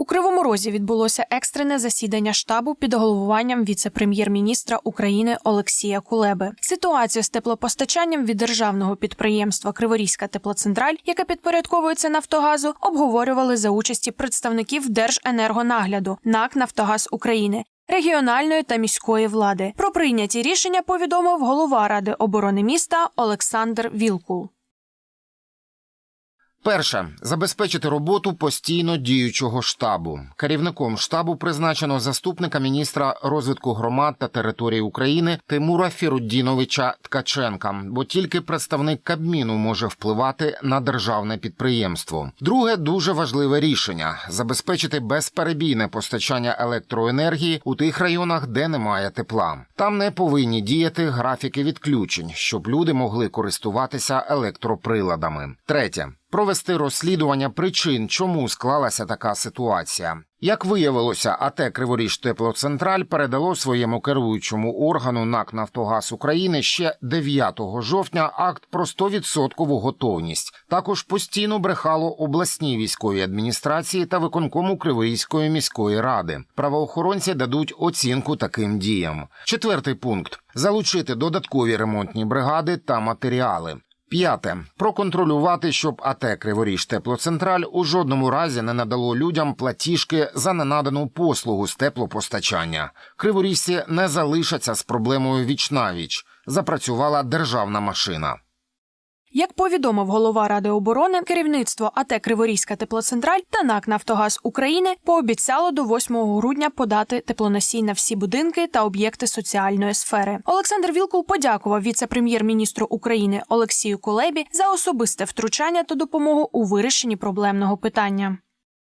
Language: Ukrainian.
У Кривому Розі відбулося екстрене засідання штабу під головуванням віце-прем'єр-міністра України Олексія Кулеби. Ситуацію з теплопостачанням від державного підприємства Криворізька теплоцентраль, яке підпорядковується Нафтогазу, обговорювали за участі представників Держенергонагляду НАК Нафтогаз України. Регіональної та міської влади про прийняті рішення повідомив голова ради оборони міста Олександр Вілкул. Перше забезпечити роботу постійно діючого штабу. Керівником штабу призначено заступника міністра розвитку громад та територій України Тимура Фіруддіновича Ткаченка, бо тільки представник Кабміну може впливати на державне підприємство. Друге дуже важливе рішення забезпечити безперебійне постачання електроенергії у тих районах, де немає тепла. Там не повинні діяти графіки відключень, щоб люди могли користуватися електроприладами. Третє провести розслідування причин, чому склалася така ситуація. Як виявилося, АТ Криворіж Теплоцентраль передало своєму керуючому органу НАК Нафтогаз України ще 9 жовтня акт про 100% готовність. Також постійно брехало обласній військовій адміністрації та виконкому Криворізької міської ради. Правоохоронці дадуть оцінку таким діям. Четвертий пункт залучити додаткові ремонтні бригади та матеріали. П'яте проконтролювати, щоб АТ Криворіж Теплоцентраль у жодному разі не надало людям платіжки за ненадану послугу з теплопостачання. Криворіжці не залишаться з проблемою віч-навіч. Запрацювала державна машина. Як повідомив голова Ради оборони, керівництво АТ Криворізька теплоцентраль та НАК Нафтогаз України пообіцяло до 8 грудня подати теплоносій на всі будинки та об'єкти соціальної сфери. Олександр Вілкул подякував віце-прем'єр-міністру України Олексію Кулебі за особисте втручання та допомогу у вирішенні проблемного питання.